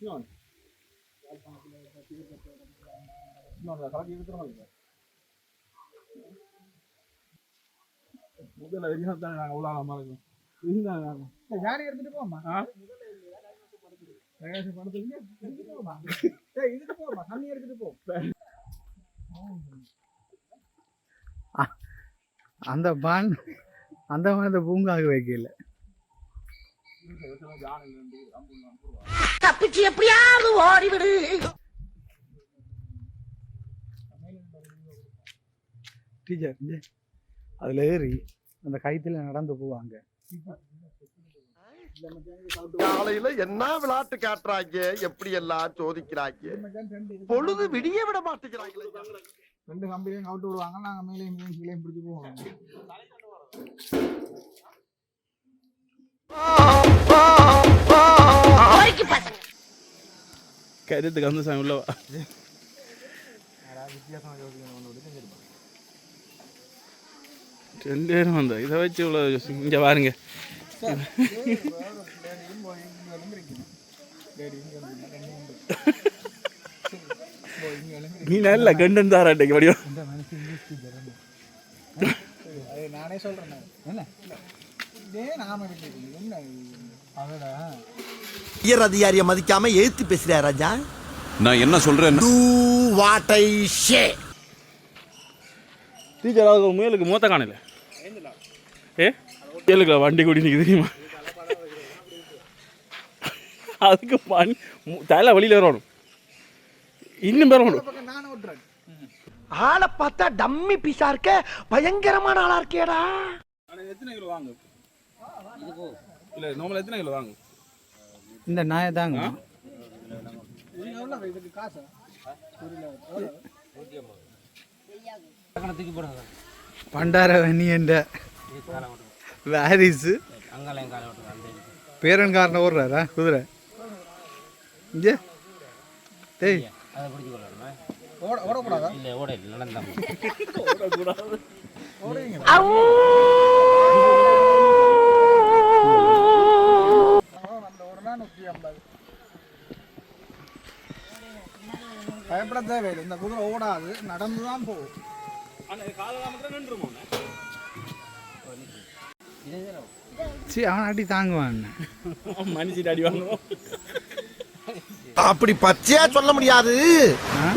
இன்னொன்று கலக்கி எடுத்துருவோம் முதல்ல வெறியும் தானே நாங்கள் உலாலமாக இருக்கும் இருந்தாங்க நாங்கள் யாரை எடுத்துட்டு போமா ஆ பிரகாஷ் படத்துக்கு எடுத்துட்டு போமா இதுக்கு போமா தண்ணி எடுத்துட்டு போ அந்த பான் அந்த அந்த பூங்காவுக்கு வைக்கல தப்பிச்சு எப்படியாவது ஓடிவிடு. டீச்சர் அதில் ஏறி அந்த கைத்தில் நடந்து போவாங்க. காலையில என்ன விளையாட்டு காட்டுறாங்க? எப்படி எல்லாம் சோதிக்கிறாங்க? பொழுது விடிய விட மாட்டேங்கிறாங்களே ரெண்டு கம்பெனியும் அவுட்டு விடுவாங்க நாங்கள் மேலேயும் மேலேயும் கீழேயும் பிடிச்சி போவோம். பொறுக்கி பசங்க கருத்துக்கு வந்து சாமி உள்ளவா ரெண்டு பேரும் வந்தோம் இதை வச்சு இவ்வளோ இங்கே பாருங்க நீ நல்ல கண்டன் தாராட்டைக்கு வடிவம் அது நானே சொல்றேன் உயர் அதிகாரியை மதிக்காம எழுத்து பேசுறியா ராஜா. நான் என்ன சொல்றேன்? டூ வாட் ஐ ஷே டீச்சர் அது முயலுக்கு மூத்த காணல. ஏ? முயலுக்கு வண்டி கூடி நிற்க தெரியுமா? அதுக்கு பண் தலை வழியில் வரணும் இன்னும் ஓட்டுறேன். ஆளை பார்த்தா டம்மி பீஸா இருக்க. பயங்கரமான ஆளா இருக்கேடா எத்தனை கிலோ வாங்க? இல்லை நார்மல் எத்தனை கிலோ வாங்க இந்த நாயை தாங்க. நீங்க எவ்வளவு இதுக்கு காசு பண்டார வன்னி என்ற வாரிசு. பேரன்காரனை ஓடுறாரா குதிரை? இங்கே. டேய். ஓட ஓடக்கூடாதா? பயப்பட தேவையில்லை. இந்த குதிரை ஓடாது நடந்து தான் போகும் சி அவன் அடி தாங்குவான் மனுஷிட்டு அடி வாங்குவோம் அப்படி பச்சையா சொல்ல முடியாது.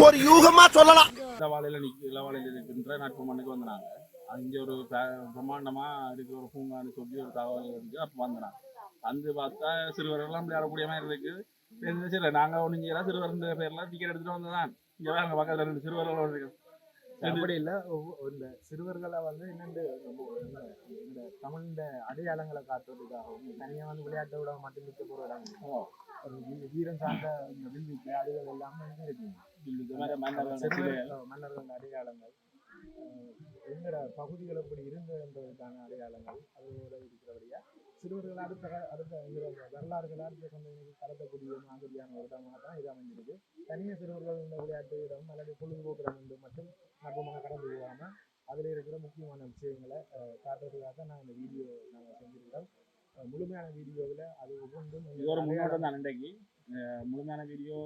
ஒரு யூகமா சொல்லலாம். இளவாலையில் இளவாலையில் இருக்கின்ற நட்பு மண்ணுக்கு வந்தாங்க அங்கே ஒரு பிரம்மாண்டமா இருக்கிற ஒரு பூங்கான்னு சொல்லி ஒரு தகவல் இருக்கு அப்போ வந்தாங்க வந்து பார்த்தா சிறுவர்கள்லாம் விளையாடக்கூடிய மாதிரி இருக்கு. சரி நாங்கள் ஒன்றும் செய்யலாம் சிறுவர் பேர்லாம் டிக்கெட் எடுத்துட்டு வந்ததான் இங்கே வேற பக்கத்தில் ரெண்டு சிறுவர்கள் இருக்கு. அப்படி இல்லை இந்த சிறுவர்களை வந்து என்னென்று இந்த தமிழ் அடையாளங்களை காட்டுறதுக்காகவும் தனியாக வந்து விளையாட்டை விட மட்டும் நிற்க வீ- வீரம் சார்ந்த இந்த வில்வி விளையாடுகள் எல்லாமே இருக்குங்க இந்த மாதிரி மன்னர்கள் அடையாளங்கள் அஹ், எங்கட பகுதிகள் எப்படி இருந்தது என்பதற்கான அடையாளங்கள் அதோட இருக்கிறபடியா சிறுவர்கள் அடுத்த அடுத்த இந்த வரலாறுகள் அடுத்த கொண்டு கடத்தக்கூடிய மாதிரியான ஒரு இடமாக தான் இது அமைஞ்சிருக்கு. தனியாக சிறுவர்கள் இந்த விளையாட்டு இடம் அல்லது பொழுதுபோக்கு இடம் என்று மட்டும் நம்பமாக கடந்து போகாமல் அதில் இருக்கிற முக்கியமான விஷயங்களை காட்டுறதுக்காக தான் நான் இந்த வீடியோ நாங்கள் செஞ்சிருக்கிறோம். முழுமையான வீடியோவில் அது ஒவ்வொன்றும் இது ஒரு முன்னோட்டம் தான் இன்றைக்கு முழுமையான வீடியோ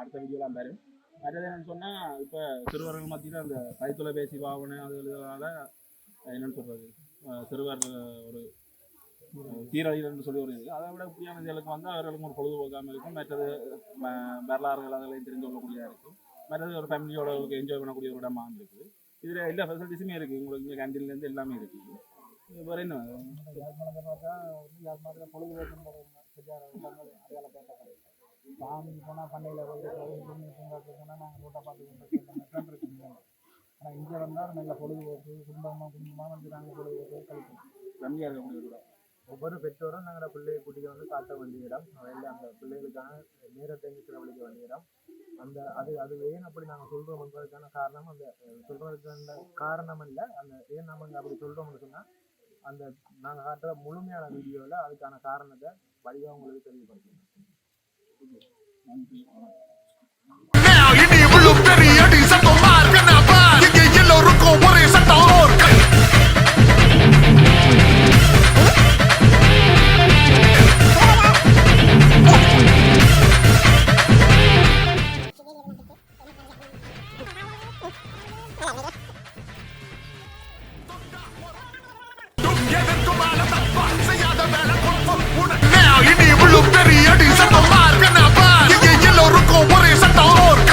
அடுத்த வீடியோலாம் தரும் மற்றது என்னன்னு சொன்னால் இப்போ சிறுவர்கள் மத்தியில் அந்த கைத்தொலைபேசி பாவனை அது இதனால என்னன்னு சொல்கிறது சிறுவர் அஹ், ஒரு சீரழிதல்னு சொல்லி ஒரு இது. அதை விட புரியாத இதுகளுக்கு வந்து அவர்களுக்கும் ஒரு பொழுதுபோக்காமல் இருக்கும். மற்றது வரலாறுகள் அதெல்லாம் தெரிஞ்சு கொள்ளக்கூடியதாக இருக்கும். மற்றது ஒரு ஃபேமிலியோட என்ஜாய் பண்ணக்கூடிய ஒரு இடமா இருக்குது. இதில் எல்லா ஃபெசிலிட்டிஸுமே இருக்குது உங்களுக்கு இங்கே கேண்டீன்லேருந்து எல்லாமே இருக்குது வேறு என்ன? பார்த்தா பொழுதுபோக்கு சாமி போனால் பண்ணையில் பூங்காக்கு போனால் நாங்கள் ரோட்டை பார்த்து ஆனால் இங்கே வந்தால் நல்ல பொழுதுபோக்கு குடும்பமாக குடும்பமாக வந்து நாங்கள் பொழுதுபோக்கு கழிப்போம் ரம்மியாக இருக்கக்கூடிய ஒரு ஒவ்வொரு பெற்றோரும் நாங்கள் பிள்ளையை குட்டிகள் வந்து காட்ட வேண்டிய இடம் அதில் அந்த பிள்ளைகளுக்கான நேரத்தை செலவழிக்க வேண்டிய இடம் அந்த அது அது ஏன் அப்படி நாங்கள் சொல்கிறோம் என்பதற்கான காரணம் அந்த சொல்கிறதுக்கான காரணம் இல்லை அந்த ஏன் நம்ம இங்க அப்படி சொல்றோம்னு சொன்னால் அந்த நாங்கள் காட்டுற முழுமையான வீடியோவில் அதுக்கான காரணத்தை வழியாக உங்களுக்கு தெரியப்படுத்தணும் நன்றி. வணக்கம்